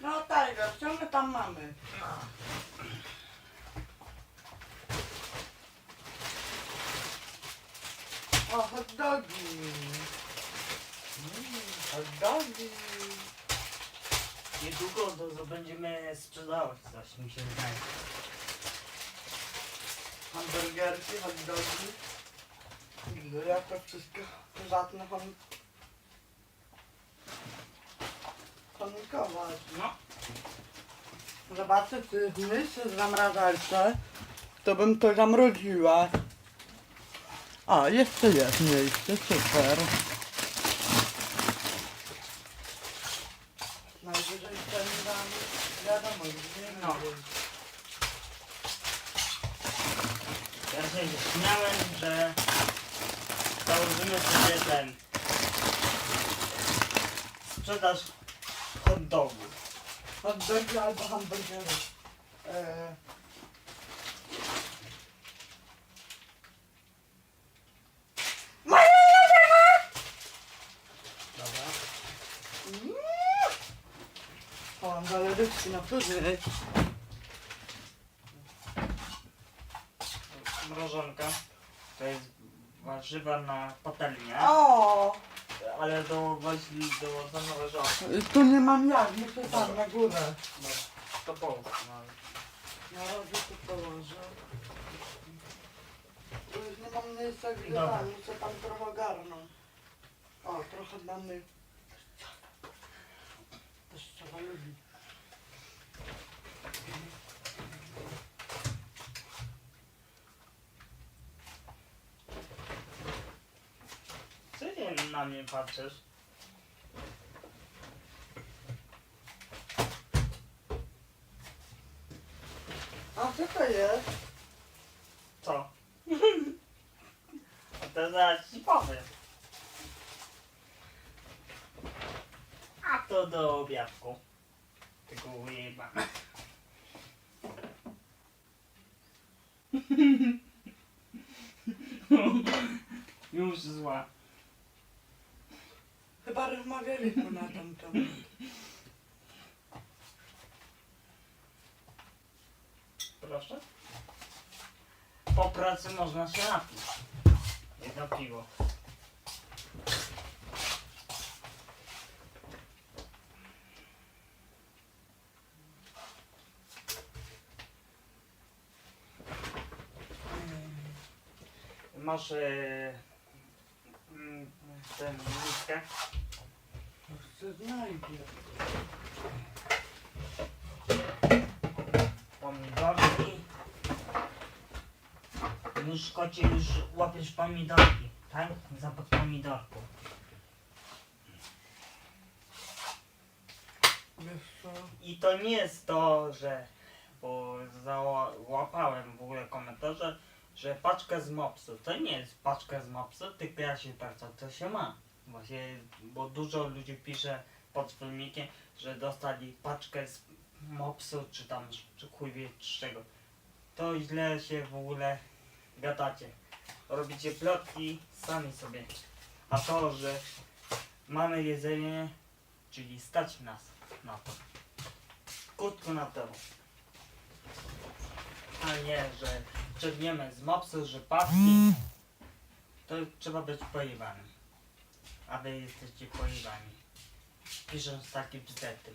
No Tiger, co my tam mamy? O, hot dogi. Mm, hot dogi. Niedługo to, to będziemy sprzedawać coś, mi się wydaje. Hamburgerki, hot dogi. Ja to wszystko żadne hon... Honikować. No, Zobaczę, czy myśl w zamrażalce, to bym to zamroziła. A, jeszcze jest miejsce, super. Najwyżej ten dam, wiadomo, nie no. ja się śmiałem, że założymy sobie ten sprzedaż hot dogów. Hot dogi albo hamburgery. Eee, Dobra. o, galeryczki na później. Mrożonka. To jest warzywa na patelnię, O, ale do właśnie do zamrożonki. tu nie mam jak, muszę tam na górę. No, to połóż. No. Na razie tu położę. Bo już nie mam miejsca gdzie Dobra. tam, muszę tam trochę ogarnąć. O, trochę damy. Też trzeba lubić. Co ty na mnie patrzysz? A co to jest? Co? A to zaraz ci powiem. A to do obiadku. Tylko ujebane. Już zła. Chyba rozmawialiśmy na ten temat. Proszę. Po pracy można się napić. Jedno piwo. Masz e, mm, tę miskę. Co znajdzie? Pomidorki. Już kocie, już łapiesz pomidorki, tak? Zapach pomidorku. Co? I to nie jest to, że bo załapałem w ogóle komentarze, że paczka z mopsu. To nie jest paczka z mopsu, tylko ja się bardzo to się ma. Właśnie, bo dużo ludzi pisze pod filmikiem, że dostali paczkę z mopsu, czy tam, czy chuj wie z czego. To źle się w ogóle gadacie. Robicie plotki sami sobie. A to, że mamy jedzenie, czyli stać nas na to. Krótko na to. A nie, że czerniemy z mopsu, że pawki. To trzeba być pojebanym. A wy jesteście pojebani. przyjrzą z takim wstępem.